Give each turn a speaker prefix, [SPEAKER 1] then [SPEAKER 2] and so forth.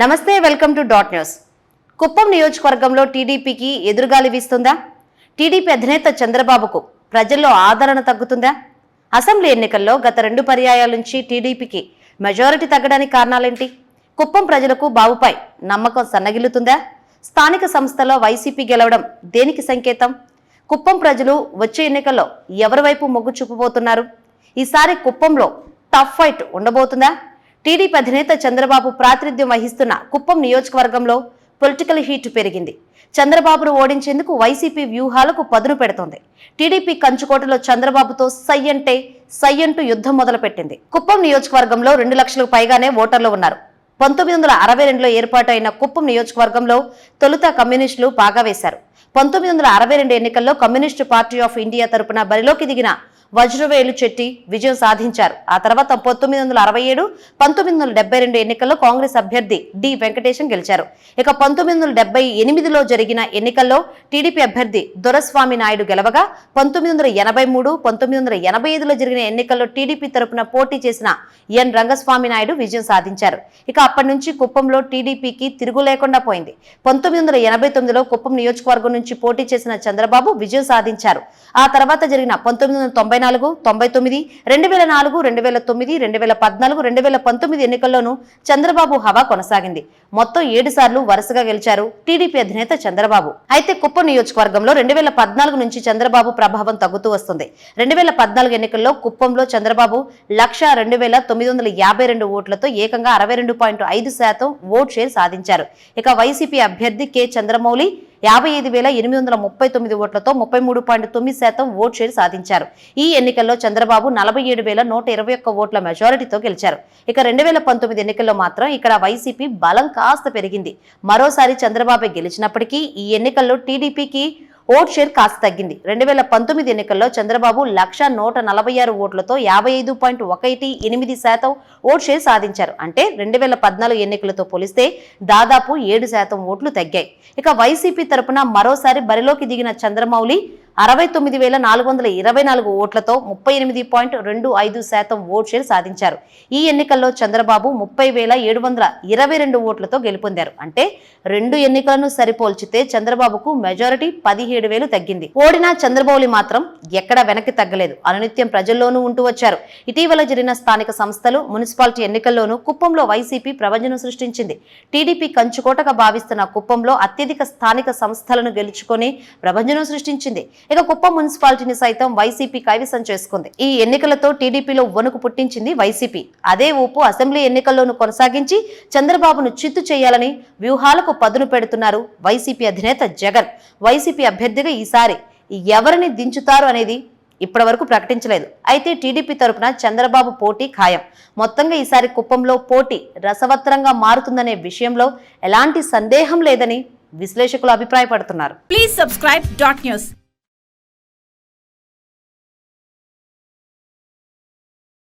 [SPEAKER 1] నమస్తే welcome to dot news. Kuppam నియోజకవర్గంలో టీడీపీకి ఎదురుగాలి వీస్తుందా? టీడీపీ అధినేత చంద్రబాబుకు ప్రజల్లో ఆదరణ తగ్గుతుందా? అసెంబ్లీ ఎన్నికల్లో గత రెండు పర్యాయాల నుంచి టీడీపీకి మెజారిటీ తగ్గడానికి కారణాలేంటి? కుప్పం ప్రజలకు బాబుపై నమ్మకం సన్నగిల్లుతుందా? స్థానిక సంస్థలో వైసీపీ గెలవడం దేనికి సంకేతం? కుప్పం ప్రజలు వచ్చే ఎన్నికల్లో ఎవరి వైపు మొగ్గు చూపబోతున్నారు? ఈసారి కుప్పంలో టఫ్ ఫైట్ ఉండబోతుందా? టీడీపీ అధినేత చంద్రబాబు ప్రాతినిధ్యం వహిస్తున్న కుప్పం నియోజకవర్గంలో పొలిటికల్ హీట్ పెరిగింది. చంద్రబాబును ఓడించేందుకు వైసీపీ వ్యూహాలకు పదును పెడుతోంది. టీడీపీ కంచుకోటలో చంద్రబాబుతో సై అంటే సై అంటూ యుద్ధం మొదలుపెట్టింది. కుప్పం నియోజకవర్గంలో రెండు లక్షలకు పైగానే ఓటర్లు ఉన్నారు. పంతొమ్మిది వందల అరవై రెండులో ఏర్పాటు అయిన కుప్పం నియోజకవర్గంలో తొలుత కమ్యూనిస్టులు పాగా వేశారు. పంతొమ్మిది వందల అరవై రెండు ఎన్నికల్లో కమ్యూనిస్టు పార్టీ ఆఫ్ ఇండియా తరపున బరిలోకి దిగిన వజ్రవేలు చెట్టి విజయం సాధించారు. ఆ తర్వాత పంతొమ్మిది వందల అరవై ఏడు పంతొమ్మిది వందల డెబ్బై రెండు ఎన్నికల్లో కాంగ్రెస్ అభ్యర్థి డి వెంకటేశం గెలిచారు. ఇక పంతొమ్మిది వందల డెబ్బై ఎనిమిదిలో జరిగిన ఎన్నికల్లో టీడీపీ అభ్యర్థి దొరస్వామి నాయుడు గెలవగా పంతొమ్మిది వందల ఎనభై మూడు పంతొమ్మిది వందల ఎనభై ఐదులో జరిగిన ఎన్నికల్లో టీడీపీ తరపున పోటీ చేసిన ఎన్. రంగస్వామి నాయుడు విజయం సాధించారు. ఇక అప్పటి నుంచి కుప్పంలో టీడీపీకి తిరుగు లేకుండా పోయింది. పంతొమ్మిది వందల ఎనభై తొమ్మిదిలో కుప్పం నియోజకవర్గం నుంచి పోటీ చేసిన చంద్రబాబు విజయం సాధించారు. ఆ తర్వాత జరిగిన పంతొమ్మిది వందల తొంభై నాలుగు తొంభై తొమ్మిది రెండు వేల నాలుగు రెండు వేల తొమ్మిది రెండు వేల పద్నాలుగు రెండు వేల పంతొమ్మిది ఎన్నికల్లోనూ చంద్రబాబు హవా కొనసాగింది. మొత్తం ఏడు సార్లు వరుసగా గెలిచారు టీడీపీ అధినేత చంద్రబాబు. అయితే కుప్పం నియోజకవర్గంలో రెండు వేల పద్నాలుగు నుంచి చంద్రబాబు ప్రభావం తగ్గుతూ వస్తుంది. రెండు వేల పద్నాలుగు ఎన్నికల్లో కుప్పంలో చంద్రబాబు లక్ష రెండు వేల తొమ్మిది వందల యాభై రెండు ఓట్లతో ఏకంగా అరవై రెండు పాయింట్ ఐదు శాతం ఓట్ షేర్ సాధించారు. ఇక వైసీపీ అభ్యర్థి కె. చంద్రమౌళి యాభై ఐదు వేల ఎనిమిది వందల ముప్పై తొమ్మిది ఓట్లతో ముప్పై మూడు పాయింట్ తొమ్మిది శాతం ఓట్ షేర్ సాధించారు. ఈ ఎన్నికల్లో చంద్రబాబు నలభై ఏడు వేల నూట ఇరవై ఒక్క ఓట్ల మెజారిటీతో గెలిచారు. ఇక రెండు వేల పంతొమ్మిది ఎన్నికల్లో మాత్రం ఇక్కడ వైసీపీ బలం కాస్త పెరిగింది. మరోసారి చంద్రబాబు గెలిచినప్పటికీ ఈ ఎన్నికల్లో టీడీపీకి ఓట్ షేర్ కాస్త తగ్గింది. రెండు వేల పంతొమ్మిది ఎన్నికల్లో చంద్రబాబు లక్ష నూట నలభై ఆరు ఓట్లతో యాభై ఐదు పాయింట్ ఒకటి ఎనిమిది శాతం ఓట్ షేర్ సాధించారు. అంటే రెండు వేల పద్నాలుగు ఎన్నికలతో పోలిస్తే దాదాపు ఏడు శాతం ఓట్లు తగ్గాయి. ఇక వైసీపీ తరపున మరోసారి బరిలోకి దిగిన చంద్రమౌళి అరవై తొమ్మిది వేల నాలుగు వందల ఇరవై నాలుగు ఓట్లతో ముప్పై ఎనిమిది పాయింట్ రెండు ఐదు శాతం ఓట్ షేర్ సాధించారు. ఈ ఎన్నికల్లో చంద్రబాబు ముప్పై వేల ఏడు వందల ఇరవై రెండు ఓట్లతో గెలుపొందారు. అంటే రెండు ఎన్నికలను సరిపోల్చితే చంద్రబాబుకు మెజారిటీ పదిహేడు వేలు తగ్గింది. ఓడినా చంద్రబౌలి మాత్రం ఎక్కడా వెనక్కి తగ్గలేదు. అనునిత్యం ప్రజల్లోనూ ఉంటూ వచ్చారు. ఇటీవల జరిగిన స్థానిక సంస్థలు మున్సిపాలిటీ ఎన్నికల్లోనూ కుప్పంలో వైసీపీ ప్రవచనం సృష్టించింది. టీడీపీ కంచుకోటగా భావిస్తున్న కుప్పంలో అత్యధిక స్థానిక సంస్థలను గెలుచుకొని ప్రభంజనం సృష్టించింది. ఇక కుప్పం మున్సిపాలిటీని సైతం వైసీపీ కైవసం చేసుకుంది. ఈ ఎన్నికలతో టీడీపీలో వణుకు పుట్టించింది వైసీపీ. అదే ఊపు అసెంబ్లీ ఎన్నికల్లోనూ కొనసాగించి చంద్రబాబును చిత్తు చేయాలని వ్యూహాలకు పదును పెడుతున్నారు వైసీపీ అధినేత జగన్. వైసీపీ అభ్యర్థిగా ఈసారి ఎవరిని దించుతారు అనేది ఇప్పటి వరకు ప్రకటించలేదు. అయితే టీడీపీ తరపున చంద్రబాబు పోటీ ఖాయం. మొత్తంగా ఈసారి కుప్పంలో పోటీ రసవత్రంగా మారుతుందనే విషయంలో ఎలాంటి సందేహం లేదని విశ్లేషకులు అభిప్రాయపడుతున్నారు.
[SPEAKER 2] Please subscribe dot news